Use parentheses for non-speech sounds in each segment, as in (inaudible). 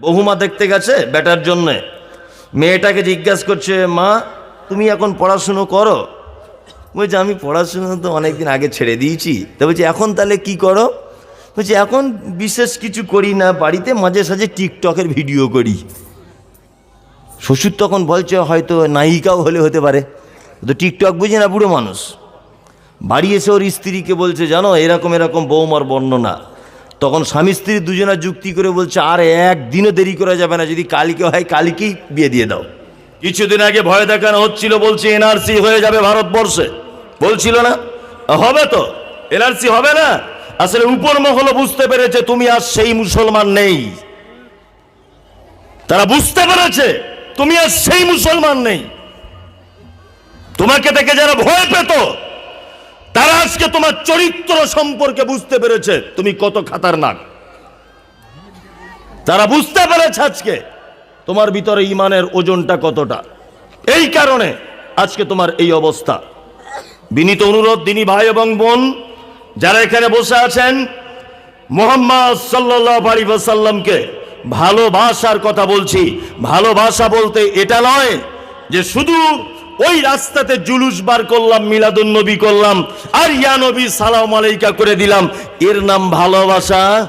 বহুমা দেখতে গেছে বেটার জন্যে। মেয়েটাকে জিজ্ঞাসা করছে, মা, তুমি এখন পড়াশুনো করো? বলছে, আমি পড়াশুনো তো অনেকদিন আগে ছেড়ে দিয়েছি। তা বলছি, এখন তাহলে কি করো? বলছি, এখন বিশেষ কিছু করি না, বাড়িতে মাঝে সাঝে টিকটকের ভিডিও করি। শ্বশুর তখন বলছে, হয়তো নায়িকাও হলে হতে পারে। তো টিকটক বুঝে না বুড়ো মানুষ। বাড়ি এসে ওর স্ত্রীকে বলছে, জানো, এরকম এরকম বৌমার বর্ণনা। তখন স্বামী স্ত্রী দুজনা যুক্তি করে বলছে, আর, একদিনও দেরি করা যাবে না, যদি কালকে হয় কালকেই বিয়ে দিয়ে দাও। কিছুদিন আগে ভয় দেখানো হচ্ছিল, বলছে এনআরসি হয়ে যাবে ভারতবর্ষে। বলছিল না? হবে তো এনআরসি হবে না? আসলে উপর মহল বুঝতে পেরেছে, তুমি আর সেই মুসলমান নেই। তারা বুঝতে পেরেছে, তুমি আর সেই মুসলমান নেই। তোমাকে দেখে যারা ভয় পেত তারা আজকে তোমার চরিত্র সম্পর্কে বুঝতে পেরেছে। তুমি কত খাতারনাক। তারা বুঝতে পেরেছে আজকে তোমার ভিতরে ইমানের ওজনটা কতটা। এই কারণে আজকে তোমার এই অবস্থা। বিনীত অনুরোধ, দিনী ভাই এবং বোন, যারা এখানে বসে আছেন, মোহাম্মদ সাল্লাহ সাল্লামকে ভালোবাসার কথা বলছি। ভালোবাসা বলতে এটা নয় যে শুধু ওই রাস্তাতে জুলুস বার করলাম মিলাদুন নবী করলাম, আর ইয়া নবী সালাম আলাইকা করে দিলাম। এর নাম ভালোবাসা?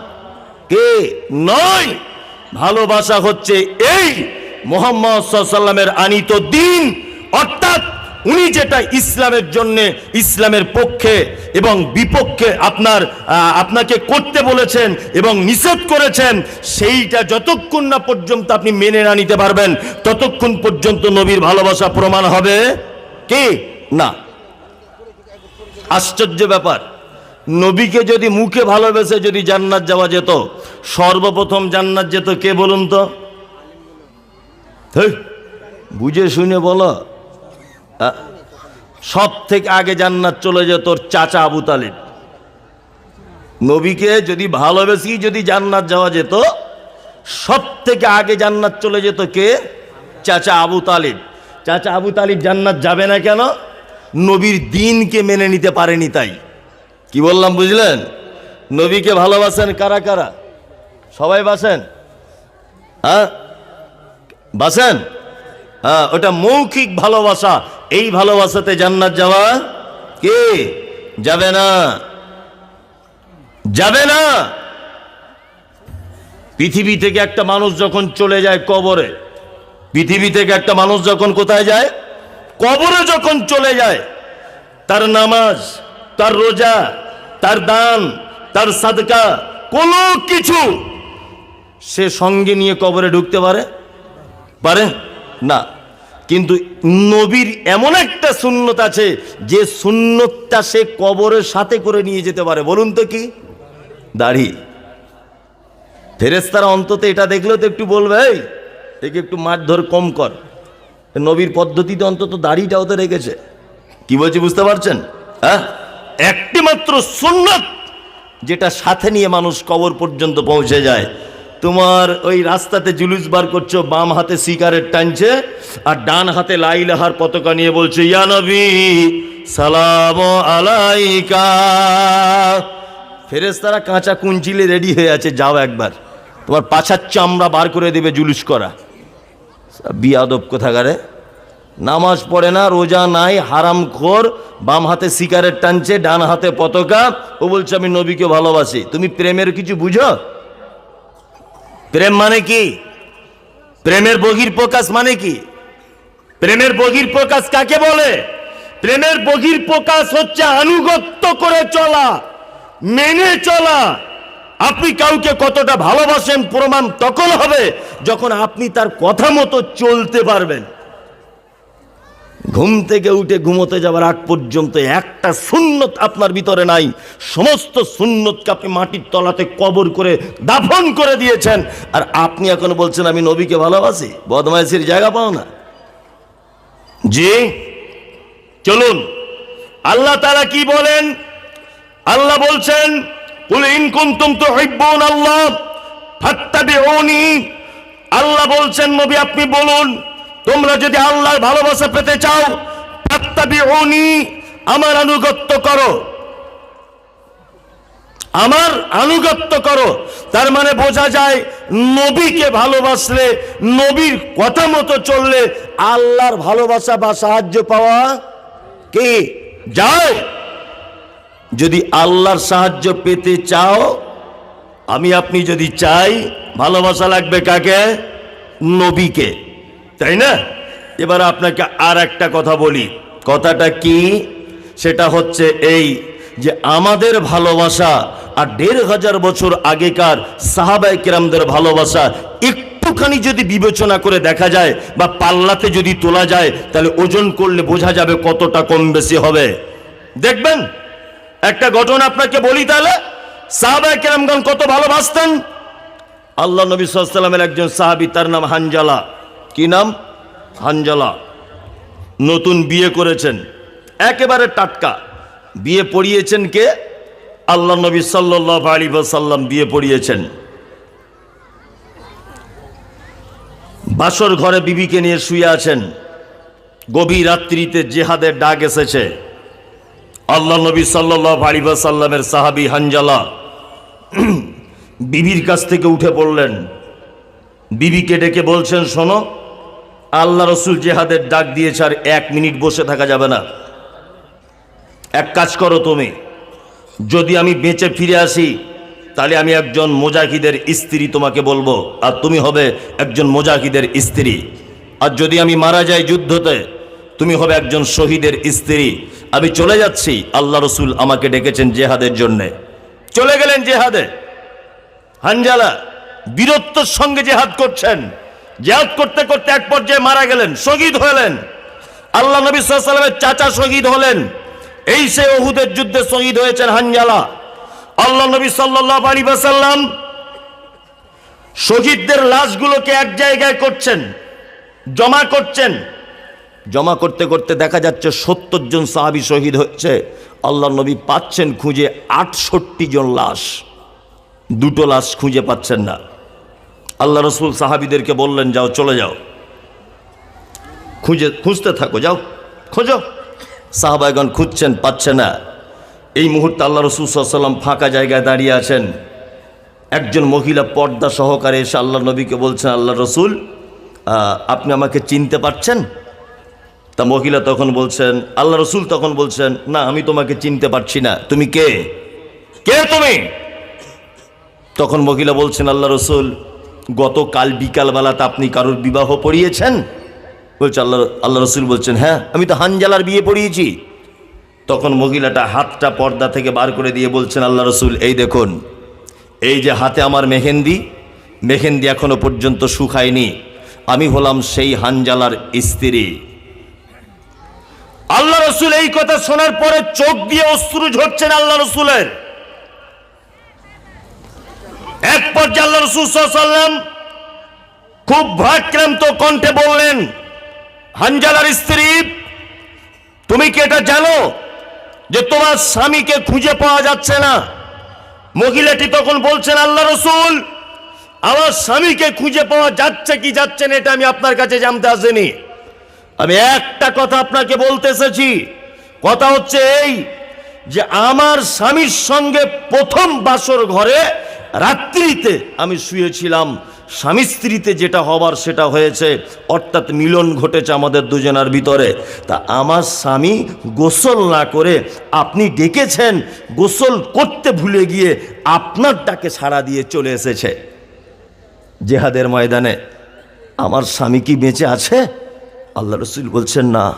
কে? নয়। ভালোবাসা হচ্ছে এই মোহাম্মদ সাল্লামের আনিত দিন। অর্থাৎ উনি যেটা ইসলামের জন্য, ইসলামের পক্ষে এবং বিপক্ষে আপনার আপনাকে করতে বলেছেন এবং নিষেধ করেছেন, সেইটা যতক্ষণ না পর্যন্ত আপনি মেনে না নিতে পারবেন, ততক্ষণ পর্যন্ত নবীর ভালোবাসা প্রমাণ হবে কি? না। আশ্চর্য ব্যাপার। নবীকে যদি মুখে ভালোবেসে যদি জান্নাত যাওয়া যেত, সর্বপ্রথম জান্নাত যেত কে বলুন তো? বুঝে শুনে বলো। সব থেকে আগে জান্নাত চলে যেত তোর চাচা আবু তালিব। নবীকে যদি ভালোবেসি যদি জান্নাত যাওয়া যেত সব থেকে আগে জান্নাত চলে যেত কে? চাচা আবু তালিব। চাচা আবু তালিব জান্নাত যাবে না কেন? নবীর দিনকে মেনে নিতে পারেনি তাই। কি বললাম, বুঝলেন? নবীকে ভালোবাসেন কারা কারা? সবাই বাসেন? হ্যাঁ? বাসেন? হ্যাঁ ওটা মৌখিক ভালোবাসা। এই ভালোবাসাতে জান্নাত যাওয়া কে? যাবে না। যাবে না। পৃথিবী থেকে একটা মানুষ যখন চলে যায় কবরে, পৃথিবী থেকে একটা মানুষ যখন কোথায় যায়? কবরে যখন চলে যায়, তার নামাজ, তার রোজা, তার দান, তার সাদকা, কোনো কিছু সে সঙ্গে নিয়ে কবরে ঢুকতে পারে? পারে? না। কিন্তু নবীর এমন একটা সুন্নত আছে যে সুন্নতটা সে কবরের সাথে করে নিয়ে যেতে পারে। বলুন তো কি? দাড়ি। ফেরেস্তারা অন্তত এটা দেখলেও তো একটু বলবে, এই, একে একটু মারধর কম কর। নবীর পদ্ধতিতে অন্তত দাড়িটাও তো রেখেছে। কি বলছি, বুঝতে পারছেন? হ্যাঁ? একটি মাত্র সুন্নত যেটা সাথে নিয়ে মানুষ কবর পর্যন্ত পৌঁছে যায়। তোমার ওই রাস্তাতে জুলুস বার করছ, বাম হাতে সিগারেট টানছে, আর ডান হাতে লাই লাইলাহার পতাকা নিয়ে বলছে, ইয়া নবী, সালাম আলাইকা। ফেরেস্তারা কাঁচা কুঞ্চিলে রেডি হয়ে আছে, যাও একবার। তোমার পাছার চামড়া বার করে দেবে জুলুস করা। বিয়াদব কোথাকারে? নামাজ পড়ে না, রোজা নাই, হারাম খোর, বাম হাতে সিগারেট টানছে, ডান হাতে পতাকা। ও বলছে, আমি নবীকে ভালোবাসি। তুমি প্রেমের কিছু বুঝো? প্রেম মানে কি? প্রেমের বহির প্রকাশ মানে কি? প্রেমের বহির প্রকাশ কাকে বলে? প্রেমের বহির প্রকাশ হচ্ছে আনুগত্য করে চলা, মেনে চলা। আপনি কাউকে কতটা ভালোবাসেন প্রমাণ তখন হবে যখন আপনি তার কথা মতো চলতে পারবেন। ঘুম থেকে উঠে ঘুমোতে যাওয়ার আগ পর্যন্ত একটা সুন্নত আপনার ভিতরে নাই। সমস্ত সুন্নতকে আপনি মাটির তলাতে কবর করে দাফন করে দিয়েছেন। আর আপনি এখন বলছেন, আমি নবীকে ভালোবাসি? বদমাইশির জায়গা পাও না? জি, চলুন। আল্লাহ তারা কি বলেন? আল্লাহ বলছেন আল্লাহ আল্লাহ বলছেন, নবী, আপনি বলুন তোমরা যদি আল্লাহর ভালোবাসা পেতে চাও আমার আনুগত্য করো। আমার আনুগত্য করো। তার মানে বোঝা যায়, নবীকে ভালোবাসলে, নবীর কথা মতো চললে আল্লাহর ভালোবাসা বা সাহায্য পাওয়া কি যায়? যদি আল্লাহর সাহায্য পেতে চাও, আমি আপনি যদি চাই, ভালোবাসা লাগবে কাকে? নবীকে। তাই না? এবার আপনাকে আর একটা কথা বলি। কথাটা কি? সেটা হচ্ছে এই যে আমাদের ভালোবাসা আর দেড় হাজার বছর আগেকার সাহাবাই কিরামদের ভালোবাসা একটুখানি যদি বিবেচনা করে দেখা যায় বা পাল্লাতে যদি তোলা যায়, তাহলে ওজন করলে বোঝা যাবে কতটা কম বেশি হবে। দেখবেন? একটা ঘটনা আপনাকে বলি তাহলে। সাহাবাই কিরামগণ কত ভালোবাসতেন? আল্লাহ নবী সাল্লামের একজন সাহাবি, তার নাম হানজালা। কি নাম? হানজালা। নতুন বিয়ে করেছেন। একেবারে টাটকা। বিয়ে পড়িয়েছেন কে? আল্লাহ নবী সাল্লাহ আলী সাল্লাম বিয়ে পড়িয়েছেন। বাসর ঘরে বিবিকে নিয়ে শুয়ে আছেন। গভীর রাত্রিতে জেহাদের ডাক এসেছে। আল্লাহ নবী সাল্লাহ আলী সাল্লামের সাহাবি হানজালা বিবির কাছ থেকে উঠে পড়লেন। বিবিকে ডেকে বলছেন, শোনো আল্লাহ রসুল জেহাদের ডাক দিয়েছে আর এক মিনিট বসে থাকা যাবে না। এক কাজ করো তুমি। যদি আমি বেঁচে ফিরে আসি, তাহলে আমি একজন মোজাহিদের স্ত্রী তোমাকে বলব। আর তুমি হবে একজন মোজাহিদের স্ত্রী। আর যদি আমি মারা যাই যুদ্ধতে, তুমি হবে একজন শহীদের স্ত্রী। আমি চলে যাচ্ছি। আল্লাহ রসুল আমাকে ডেকেছেন জেহাদের জন্যে। চলে গেলেন জেহাদে। হানজালা, বীরত্বর সঙ্গে জেহাদ করছেন। জেহাদ করতে করতে এক পর্যায়ে মারা গেলেন, শহীদ হলেন। আল্লাহ নবী সাল্লামের চাচা শহীদ হলেন। এই সে ওহুদের যুদ্ধে শহীদ হয়েছেন হানজালা। আল্লাহ নবী সাল্লাহ আলী বাসাল্লাম শহীদদের লাশগুলোকে এক জায়গায় করছেন, জমা করছেন। জমা করতে করতে দেখা যাচ্ছে সত্তর জন সাহাবি শহীদ হচ্ছে। আল্লাহ নবী পাচ্ছেন খুঁজে আটষট্টি জন লাশ। দুটো লাশ খুঁজে পাচ্ছেন না। আল্লাহ রসুল সাহাবিদেরকে বললেন, যাও, চলে যাও। খুঁজে, খুঁজতে থাকো, যাও, খোঁজো। সাহাবাগন খুঁজছেন, পাচ্ছে না। এই মুহূর্তে আল্লাহ রসুল ফাঁকা জায়গায় দাঁড়িয়ে আছেন। একজন মহিলা পর্দা সহকারে এসে আল্লাহ নবীকে বলছেন, আল্লাহ রসুল আপনি আমাকে চিনতে পারছেন? তা মহিলা তখন বলছেন, আল্লাহ রসুল তখন বলছেন, না, আমি তোমাকে চিনতে পারছি না। তুমি কে? কে তুমি? তখন মহিলা বলছেন, আল্লাহ রসুল গতকাল বিকালবেলাতে আপনি কারোর বিবাহ পড়িয়েছেন? বলছে আল্লাহ আল্লাহ রসুল বলছেন হ্যাঁ আমি তো হানজালার বিয়ে পড়িয়েছি। তখন মহিলাটা হাতটা পর্দা থেকে বার করে দিয়ে বলছেন, আল্লাহ রসুল, এই দেখুন, এই যে হাতে আমার মেহেন্দি মেহেন্দি এখনও পর্যন্ত শুকায়নি। আমি হলাম সেই হানজালার স্ত্রী। আল্লাহ রসুল এই কথা শোনার পরে চোখ দিয়ে অশ্রু ঝরছেন আল্লাহ রসুলের। খুব ভয়াক্রান্ত কণ্ঠে বললেন, হানজালার স্ত্রী, তুমি কি এটা জানো যে তোমার স্বামীকে খুঁজে পাওয়া যাচ্ছে না? মহিলাটি তখন বলছেন, আল্লাহ রসুল, আমার স্বামীকে খুঁজে পাওয়া যাচ্ছে কি যাচ্ছে না এটা আমি আপনার কাছে জানতে আসিনি। আমি একটা কথা আপনাকে বলতে এসেছি, কথা হচ্ছে এই যে আমার স্বামীর সঙ্গে প্রথম বাসর ঘরে রাত্রিতে আমি শুয়েছিলাম। স্বামী স্ত্রীতে যেটা হবার সেটা হয়েছে। অর্থাৎ মিলন ঘটেছে আমাদের দুজনার ভিতরে। তা আমার স্বামী গোসল না করে আপনি ডেকেছেন, গোসল করতে ভুলে গিয়ে আপনার ডাকে সাড়া দিয়ে চলে এসেছে। জেহাদের ময়দানে। আমার স্বামী কি বেঁচে আছে? আল্লাহ রসুল বলছেন, না,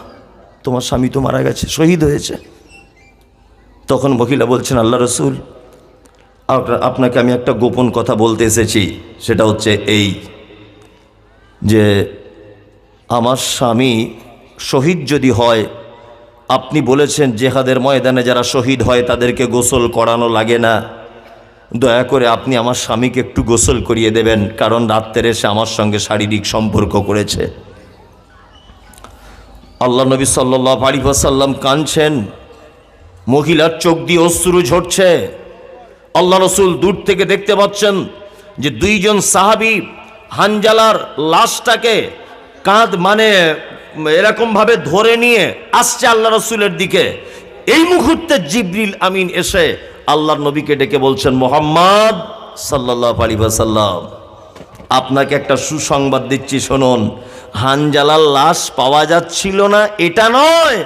তোমার স্বামী তো মারা গেছে, শহীদ হয়েছে। তখন মহিলা বলছেন, আল্লাহ রসুল আপনাকে আমি একটা গোপন কথা বলতে এসেছি। সেটা হচ্ছে এই যে আমার স্বামী শহীদ যদি হয়, আপনি বলেছেন জেহাদের ময়দানে যারা শহীদ হয় তাদেরকে গোসল করানো লাগে না। দয়া করে আপনি আমার স্বামীকে একটু গোসল করিয়ে দেবেন, কারণ রাত্রে এসে আমার সঙ্গে শারীরিক সম্পর্ক করেছে। আল্লাহ নবী সাল্লাহ আলী সাল্লাম কাঁদছেন, মহিলার চোখ দিয়ে অশ্রু ঝরছে। আল্লাহ রসুল দূর থেকে দেখতে পাচ্ছেন যে দুইজন সাহাবি হানজালার লাশটাকে কাঁধ মানে এরকমভাবে ধরে নিয়ে আসছে আল্লাহ রসুলের দিকে। এই মুহূর্তে জিবরিল আমিন এসে আল্লাহর নবীকে ডেকে বলছেন, মোহাম্মদ সাল্লাহ আলী সাল্লাম আপনাকে একটা সুসংবাদ দিচ্ছি, শুনুন। হানজালার লাশ পাওয়া যাচ্ছিল না, এটা নয়।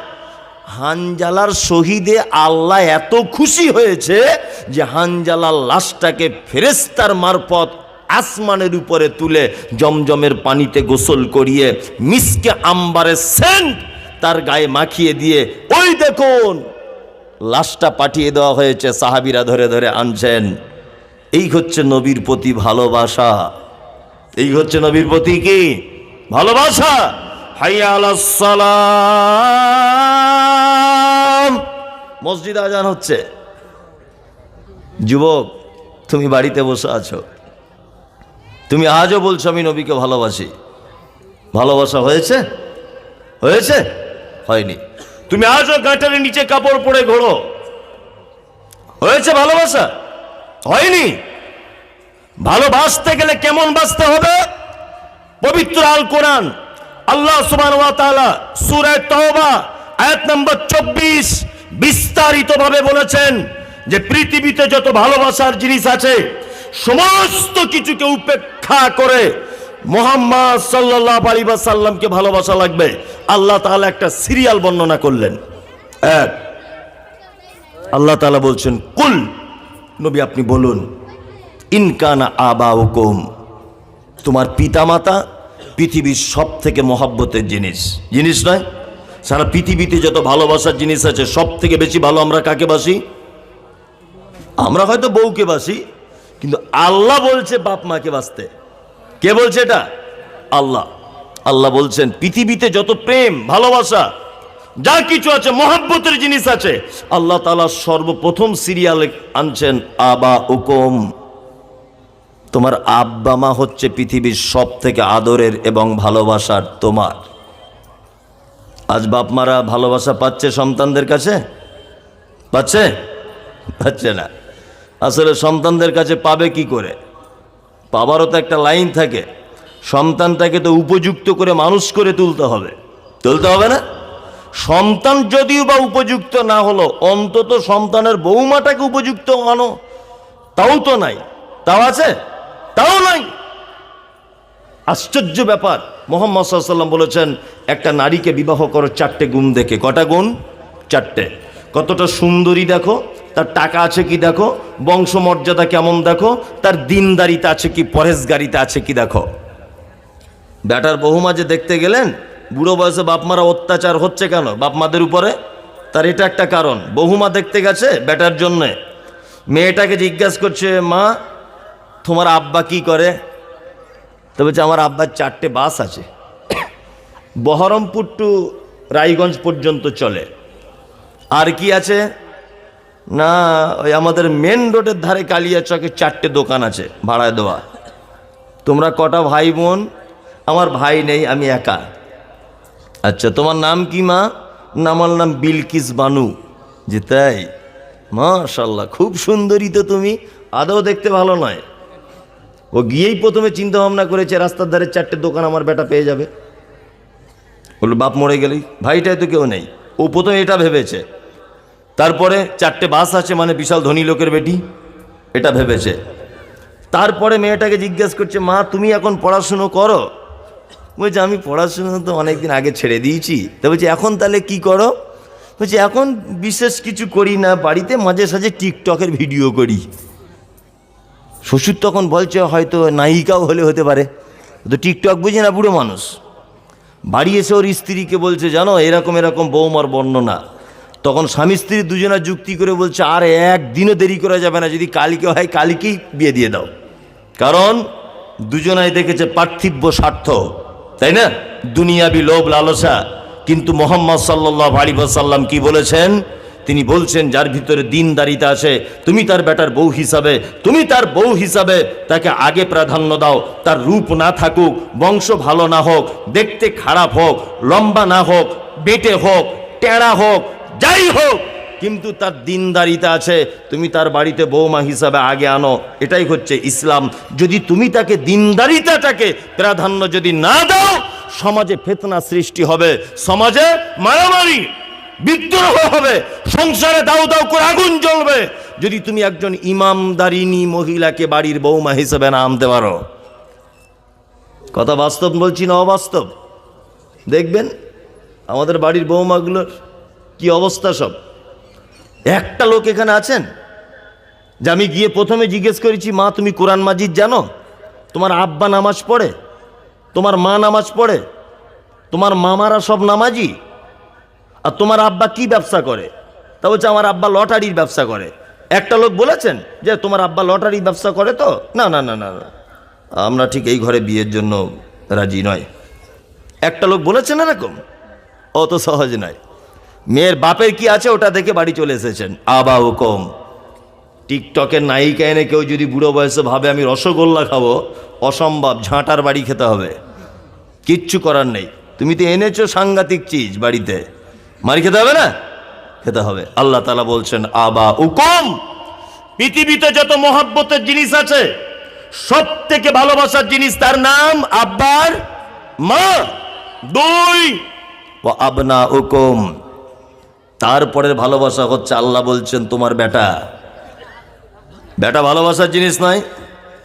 হানজালার শহীদে আল্লাহ এত খুশি হয়েছে যে হানজালার লাশটাকে ফেরেস্তার মারফত আসমানের উপরে তুলে জমজমের পানিতে গোসল করিয়ে মিসকে আম্বারের সেন্ট তার গায়ে মাখিয়ে দিয়ে, ওই দেখুন, লাশটা পাঠিয়ে দেওয়া হয়েছে, সাহাবিরা ধরে ধরে আনছেন। এই হচ্ছে নবীর প্রতি ভালোবাসা। এই হচ্ছে নবীর প্রতি কি? ভালোবাসা? মসজিদ আজান হচ্ছে। যুবক, তুমি বাড়িতে বসে আছো। তুমি আজও বলছো, আমি নবীকে ভালোবাসি। ভালোবাসা হয়েছে? হয়েছে? হয়নি। তুমি আজও গাঁটারের নিচে কাপড় পরে ঘোরো। হয়েছে ভালোবাসা? হয়নি। ভালোবাসতে গেলে কেমন বাঁচতে হবে? পবিত্র আল কোরআন। আল্লাহ সুবান সুরায় তওবা, আয়াত নম্বর চব্বিশ বিস্তারিতভাবে বলেছেন যে পৃথিবীতে যত ভালোবাসার জিনিস আছে, সমস্ত কিছুকে উপেক্ষা করে মোহাম্মদ সাল্লাহ আলী সাল্লামকে ভালোবাসা লাগবে। আল্লাহ তাআলা একটা সিরিয়াল বর্ণনা করলেন। এক, আল্লাহ তাআলা বলছেন, কুল, নবী আপনি বলুন ইনকানা আবা হুকুম তোমার পিতামাতা পৃথিবীর সব থেকে মহাব্বতের জিনিস। জিনিস নয়? সারা পৃথিবীতে যত ভালোবাসার জিনিস আছে সব থেকে বেশি ভালো আমরা কাকে বাসি? আমরা হয়তো বউকে বাসি, কিন্তু আল্লাহ বলছে বাপ মাকে বাসতে কে বলছে এটা? আল্লাহ। আল্লাহ বলছেন, পৃথিবীতে যত প্রেম, ভালোবাসা, যা কিছু আছে, মহাব্বতের জিনিস আছে, আল্লাহ তালা সর্বপ্রথম সিরিয়ালে আনছেন আবা উকুম তোমার আব্বা মা হচ্ছে পৃথিবীর সব থেকে আদরের এবং ভালোবাসার তোমার। আজ বাপ মারা ভালোবাসা পাচ্ছে সন্তানদের কাছে? পাচ্ছে? পাচ্ছে না। আসলে সন্তানদের কাছে পাবে কি করে? পাবারও তো একটা লাইন থাকে। সন্তানটাকে তো উপযুক্ত করে মানুষ করে তুলতে হবে। তুলতে হবে না? সন্তান যদিও বা উপযুক্ত না হলো, অন্তত সন্তানের বৌমাটাকে উপযুক্ত আনো তাও তো নাই। তাও আছে? তাও নাই। আশ্চর্য ব্যাপার, মোহাম্মদ সাল্লাম বলেছেন, একটা নারীকে বিবাহ করো চারটে গুণ দেখে। কটা গুণ? চারটে। কতটা সুন্দরী দেখো, তার টাকা আছে কি দেখো, বংশমর্যাদা কেমন দেখো, তার দিনদারিতে আছে কি পরেশগারিতে আছে কি দেখো। ব্যাটার বহুমা যে দেখতে গেলেন, বুড়ো বয়সে বাপমারা অত্যাচার হচ্ছে কেন বাপমাদের উপরে? তার এটা একটা কারণ। বহুমা দেখতে গেছে ব্যাটার জন্যে। মেয়েটাকে জিজ্ঞাসা করছে, মা তোমার আব্বা কি করে? তো বলছে আমার আব্বার চারটে বাস আছে। বহরমপুর টু রায়গঞ্জ পর্যন্ত চলে। আর কি আছে? না, ওই আমাদের মেন রোডের ধারে কালিয়া চকে চারটে দোকান আছে ভাড়ায় দেওয়া। তোমরা কটা ভাই বোন? আমার ভাই নেই, আমি একা। আচ্ছা তোমার নাম কি মা? না, আমার নাম বিলকিস বানু। যে তাই? মাশাল্লাহ খুব সুন্দরী তো তুমি। আদৌ দেখতে ভালো নয়। ও গিয়েই প্রথমে চিন্তা ভাবনা করেছে, রাস্তার ধারে চারটে দোকান আমার বেটা পেয়ে যাবে। বলল, বাপ মরে গেলেই? ভাইটাই তো কেউ নেই। ও প্রথমে এটা ভেবেছে। তারপরে চারটে বাস আছে মানে বিশাল ধনী লোকের বেটি, এটা ভেবেছে। তারপরে মেয়েটাকে জিজ্ঞেস করছে, মা, তুমি এখন পড়াশুনো করো? বলছে, আমি পড়াশুনো তো অনেকদিন আগে ছেড়ে দিয়েছি। তা বলছি, এখন তাহলে কি করো? বলছি, এখন বিশেষ কিছু করি না, বাড়িতে মাঝে সাঝে টিকটকের ভিডিও করি। শ্বশুর তখন বলছে হয়তো নায়িকাও হলে হতে পারে। তো টিকটক বুঝে না বুড়ো মানুষ। বাড়ি এসে ওর স্ত্রীকে বলছে, জানো, এরকম এরকম বৌমার বর্ণনা। তখন স্বামী স্ত্রী দুজনা যুক্তি করে বলছে, আর একদিনও দেরি করা যাবে না, যদি কালিকে হয় কালিকেই বিয়ে দিয়ে দাও। কারণ দুজনাই দেখেছে পার্থিব্য স্বার্থ, তাই না? দুনিয়াবি লোভ লালসা। কিন্তু মোহাম্মদ সাল্লাহ আলী সাল্লাম কি বলেছেন? তিনি বলছেন, যার ভিতরে দিনদারিতা আছে, তুমি তার বেটার বউ হিসাবে, তুমি তার বউ হিসাবে তাকে আগে প্রাধান্য দাও। তার রূপ না থাকুক, বংশ ভালো না হোক, দেখতে খারাপ হোক, লম্বা না হোক, বেটে হোক, টেড়া হোক, যাই হোক, কিন্তু তার দিনদারিতা আছে, তুমি তার বাড়িতে বৌমা হিসাবে আগে আনো। এটাই হচ্ছে ইসলাম। যদি তুমি তাকে দিনদারিতাটাকে প্রাধান্য যদি না দাও, সমাজে ফেতনা সৃষ্টি হবে, সমাজে মারামারি বিদ্রোহ হবে, সংসারে দাউ দাউ করে আগুন জ্বলবে। যদি তুমি একজন ইমামদারিনী মহিলাকে বাড়ির বৌমা হিসেবে না আনতে পারো। কথা বাস্তব বলছি না অবাস্তব? দেখবেন, আমাদের বাড়ির বৌমাগুলোর কি অবস্থা সব? একটা লোক এখানে আছেন, যে আমি গিয়ে প্রথমে জিজ্ঞেস করেছি, মা, তুমি কোরআন মাজিদ জানো? তোমার আব্বা নামাজ পড়ে? তোমার মা নামাজ পড়ে? তোমার মামারা সব নামাজি? আর তোমার আব্বা কি ব্যবসা করে? তা বলছে, আমার আব্বা লটারির ব্যবসা করে। একটা লোক বলেছেন যে, তোমার আব্বা লটারির ব্যবসা করে তো? না না না না। আমরা ঠিক এই ঘরে বিয়ের জন্য রাজি নয়। একটা লোক বলেছেন এরকম? অত সহজ নয়। মেয়ের বাপের কি আছে ওটা দেখে বাড়ি চলে এসেছেন। আবা হুকম টিকটকের নায়িকা এনে কেউ যদি বুড়ো বয়সে ভাবে, আমি রসগোল্লা খাব, অসম্ভব, ঝাঁটার বাড়ি খেতে হবে। কিচ্ছু করার নেই। তুমি তো এনেছো সাংঘাতিক চিজ বাড়িতে। মারি খেতে হবে না? খেতে হবে। আল্লাহ তালা বলছেন আবা উকম পৃথিবীতে যত মহাব্বতের জিনিস আছে সব থেকে ভালোবাসার জিনিস তার নাম আব্বার মা। দুই ও আবনা উকুম তারপরের ভালোবাসা হচ্ছে আল্লাহ বলছেন, তোমার বেটা। বেটা ভালোবাসার জিনিস নয়।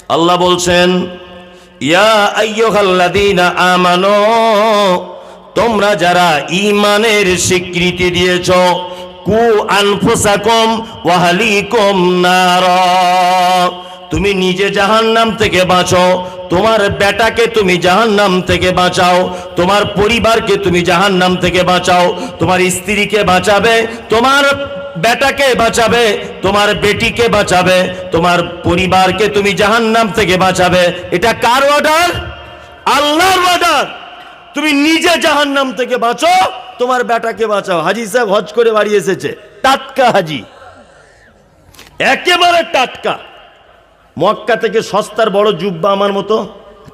আল্লাহ বলছেন, ইয়া আইয়ুহাল্লাযীনা আমানু। তোমরা যারা ইমানের স্বীকৃতি দিয়েছ, কু আনফুসাকুম ওয়া আহলিকুম নার। তুমি নিজে জাহান নাম থেকে বাঁচো, তোমার বেটাকে তুমি জাহান নাম থেকে বাঁচাও, তোমার পরিবারকে তুমি জাহান নাম থেকে বাঁচাও, তোমার স্ত্রীকে বাঁচাবে, তোমার বেটাকে বাঁচাবে, তোমার বেটিকে বাঁচাবে, তোমার পরিবারকে তুমি জাহান নাম থেকে বাঁচাবে। এটা কার অর্ডার আল্লাহর অর্ডার তুমি নিজে জাহান নাম থেকে বাঁচো, তোমার বেটাকে বাঁচাও। হাজি সাহেব হজ করে বাড়ি এসেছে। টাটকা হাজি। একেবারে টাটকা। মক্কা থেকে সস্তার বড় জুব্বা আমার মতো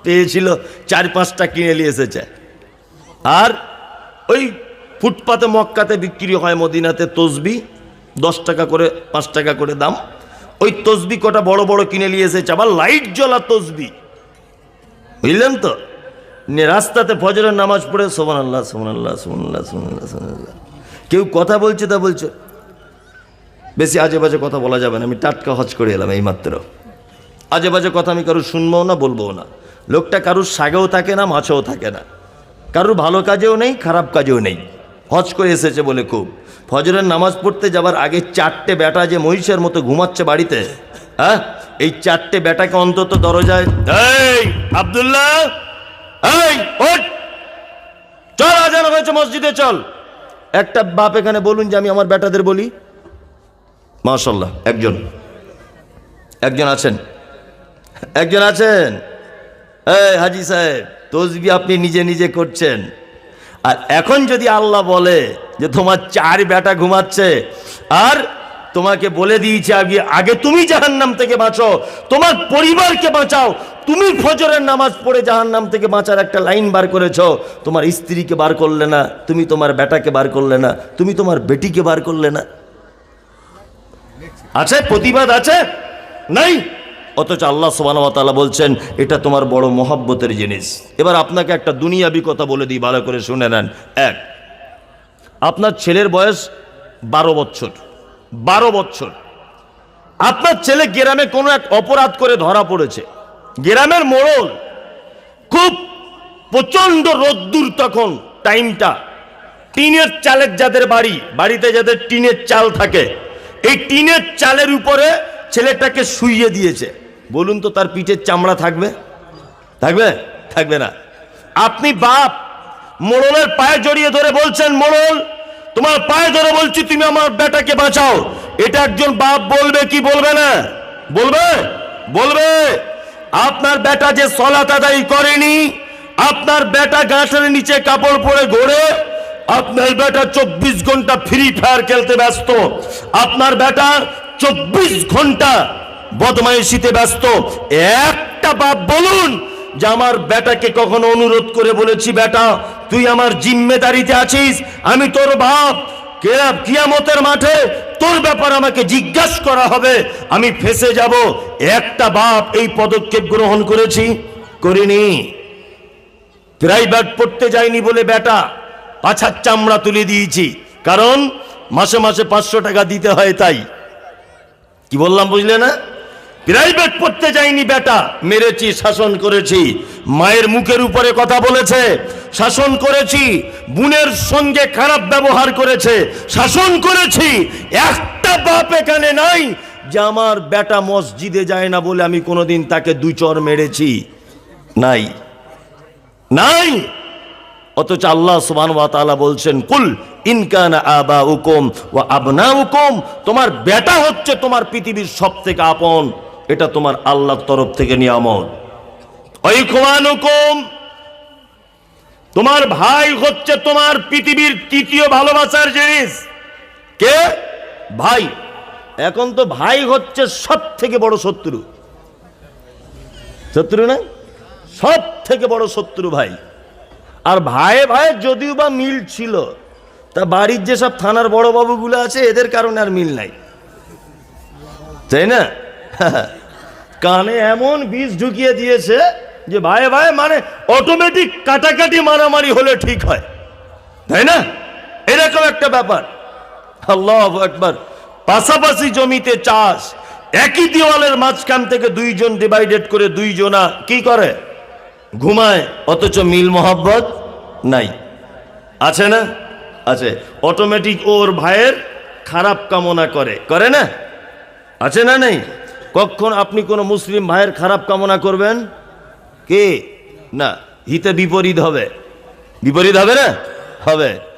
পেয়েছিল, চার পাঁচটা কিনে নিয়ে এসেছে। আর ওই ফুটপাতে মক্কাতে বিক্রি হয় মদিনাতে তসবি, দশ টাকা করে, পাঁচ টাকা করে দাম। ওই তসবি কটা বড় বড় কিনে নিয়ে এসেছে, আবার লাইট জ্বলা তসবি। বুঝলেন তো? রাস্তাতে ফজরের নামাজ পড়ে সোমান আল্লাহ সোমান আল্লাহ সোমান আল্লাহ সোমান আল্লাহ সোমান আল্লাহ কেউ কথা বলছে তা বলছে। বেশি আজে বাজে কথা বলা যাবে না, আমি টাটকা হজ করে এলাম এই মাত্র আজে বাজে কথা আমি কারোর শুনব না বলব না। লোকটা কারুর সাগেও থাকে না, মাছেও থাকে না। কারুর ভালো কাজেও নেই, খারাপ কাজেও নেই। হজ করে এসেছে বলে খুব। ফজরের নামাজ পড়তে যাবার আগে চারটে বেটা যে মহিষের মতো ঘুমাচ্ছে বাড়িতে হ্যাঁ? এই চারটে বেটাকে অন্তত দরজায় আব্দুল্লাহ! এই, ওঠ। চল, আজান হয়েছে, মসজিদে চল। একটা বাপ এখানে বলুন যে, আমি আমার বেটাদের বলি। মাশাল্লাহ একজন। একজন আছেন। একজন আছেন। এই, হাজি সাহেব, তসবি আপনি নিজে নিজে করছেন। আর এখন যদি আল্লাহ বলে যে, তোমার চার বেটা ঘুমাচ্ছে, আর তোমাকে বলে দিয়েছে আগে আগে তুমি জাহান্নাম থেকে বাঁচো, তোমার পরিবারকে বাঁচাও তুমি ফজরের নামাজ পড়ে জাহান্নাম থেকে বাঁচার একটা লাইন বার করেছ, তোমার স্ত্রীকে বার করলে না, তুমি তোমার বেটাকে বার করলে না, তুমি তোমার বেটিকে বার করলে না। আছে? প্রতিবাদ আছে? নাই? অথচ আল্লাহ সোবানতালা বলছেন, এটা তোমার বড় মহাব্বতের জিনিস। এবার আপনাকে একটা দুনিয়াবি কথা বলে দিই, ভালো করে শুনে নেন। এক, আপনার ছেলের বয়স বারো বছর। বারো বছর। আপনার ছেলে গ্রামে কোনো এক অপরাধ করে ধরা পড়েছে। গ্রামের মোড়ল খুব প্রচণ্ড রোদ্দুর তখন, টাইমটা। টিনের চালের যাদের বাড়ি, বাড়িতে যাদের টিনের চাল থাকে, এই টিনের চালের উপরে ছেলেটাকে শুইয়ে দিয়েছে। বলুন তো তার পিঠের চামড়া থাকবে? থাকবে? থাকবে না। আপনি বাপ, মোড়লের পায়ে জড়িয়ে ধরে বলছেন, মোড়ল, তোমার পায়ে ধরে বলছি, তুমি আমার বেটাকে বাঁচাও। এটা একজন বাপ বলবে কি বলবে না? বলবে? বলবে? আপনার বেটা যে সলাত আদায় করেনি, আপনার বেটা গাছের নিচে কাপড় পরে ঘোরে, আপনার বেটা চব্বিশ ঘণ্টা ফ্রি ফায়ার খেলতে ব্যস্ত, আপনার বেটা চব্বিশ ঘণ্টা বদমাইশিতে ব্যস্ত। একটা বাপ বলুন যে আমার বেটাকে কখনো অনুরোধ করে বলেছি, বেটা, তুই আমার জিম্মেদারিতে আছিস, আমি তোর বাপ। কেয়া- কিয়ামতের মাঠে তোর ব্যাপার আমাকে জিজ্ঞাসা করা হবে। আমি ফেসে যাব। একটা বাপ এই পদক্ষেপ গ্রহণ করেছি, করিনি। প্রাইভেট পড়তে যায়নি বলে বেটা পাছার চামড়া তুলে দিয়েছি। কারণ মাসে মাসে পাঁচশো টাকা দিতে হয় তাই। কি বললাম, বুঝলে না? প্রাইভেট পড়তে যাইনি বেটা। মেরেছি, শাসন করেছি। মায়ের মুখের উপরে কথা বলেছে, শাসন করেছি, বোনের সঙ্গে খারাপ ব্যবহার করেছে, শাসন করেছি। একটা বাপ এখানে নাই যে আমার বেটা মসজিদে যায় না বলে আমি কোনোদিন তাকে দুই চর মেরেছি। নাই। নাই। অথচ আল্লাহ সুবহান ওয়া তাআলা বলছেন, কুল ইনকান আবা উকুম ও আবনা উকুম তোমার বেটা হচ্ছে তোমার পৃথিবীর সব থেকে আপন। এটা তোমার আল্লাহর তরফ থেকে নিয়ামত। ওই তোমার ভাই হচ্ছে তোমার পৃথিবীর তৃতীয় ভালোবাসার জিনিস। কে? ভাই। এখন তো ভাই হচ্ছে সব থেকে বড় শত্রু। শত্রু না? সব থেকে বড় শত্রু ভাই। আর ভাই ভাই যদিও বা মিল ছিল, তা বাড়ির যেসব থানার বড় বাবুগুলো আছে, এদের কারণে আর মিল নাই। তাই না? (laughs) কানে এমন বীজ ঢুকিয়ে দিয়েছে যে ভাই ভাই মানে অটোমেটিক কাটাকাটি মারামারি হলে ঠিক হয়। তাই না? এরকম একটা ব্যাপার। আল্লাহ একবার পাশাপাশি জমিতে চাষ। একই দেওয়ালের মাঝখান থেকে দুইজন ডিভাইডেড করে দুইজনা কি করে? ঘুমায়। অথচ মিল মোহাব্বত নাই। আছে না? আছে। অটোমেটিক ওর ভাইয়ের খারাপ কামনা করে। করে না? আছে না নেই? কখন আপনি কোনো মুসলিম ভাইয়ের খারাপ কামনা করবেন? কে? না, হিতে বিপরীত হবে। বিপরীত হবে না? হবে।